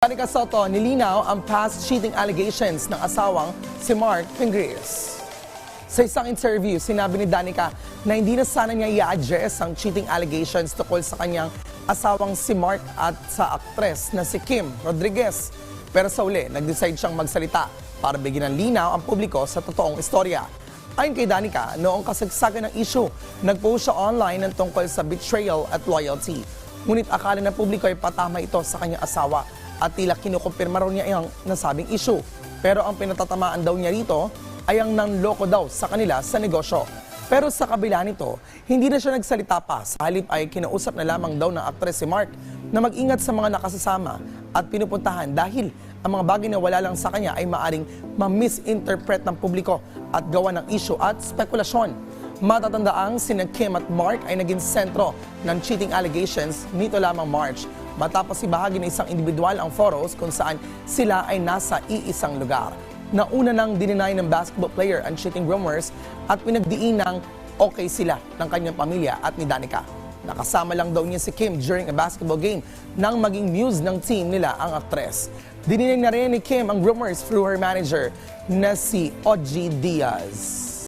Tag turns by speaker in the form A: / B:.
A: Danica Soto, nilinaw ang past cheating allegations ng asawang si Mark Pingris. Sa isang interview, sinabi ni Danica na hindi na sana niya i-address ang cheating allegations tungkol sa kanyang asawang si Mark at sa aktres na si Kim Rodriguez. Pero sa uli, nag-decide siyang magsalita para bigyan ng linaw ang publiko sa totoong istorya. Ayon kay Danica, noong kasagsagan ng issue, nag-post siya online ng tungkol sa betrayal at loyalty. Ngunit akala ng publiko ay patama ito sa kanyang asawa at tila kinukumpirma raw niya ang nasabing issue. Pero ang pinatatamaan daw niya rito ay ang nanloko daw sa kanila sa negosyo. Pero sa kabila nito, hindi na siya nagsalita pa. Halip ay kinausap na lamang daw ng aktres si Mark na mag-ingat sa mga nakasasama at pinupuntahan dahil ang mga bagay na wala lang sa kanya ay maaring ma-misinterpret ng publiko at gawa ng issue at spekulasyon. Matatandaang sina Kim at Mark ay naging sentro ng cheating allegations nito lamang March matapos ibahagi ng isang individual ang photos kung saan sila ay nasa iisang lugar. Nauna nang dininay ng basketball player ang cheating rumors at pinagdiin ng okay sila ng kanyang pamilya at ni Danica. Nakasama lang daw niya si Kim during a basketball game nang maging news ng team nila ang aktres. Dininay na rin ni Kim ang rumors through her manager na si Oji Diaz.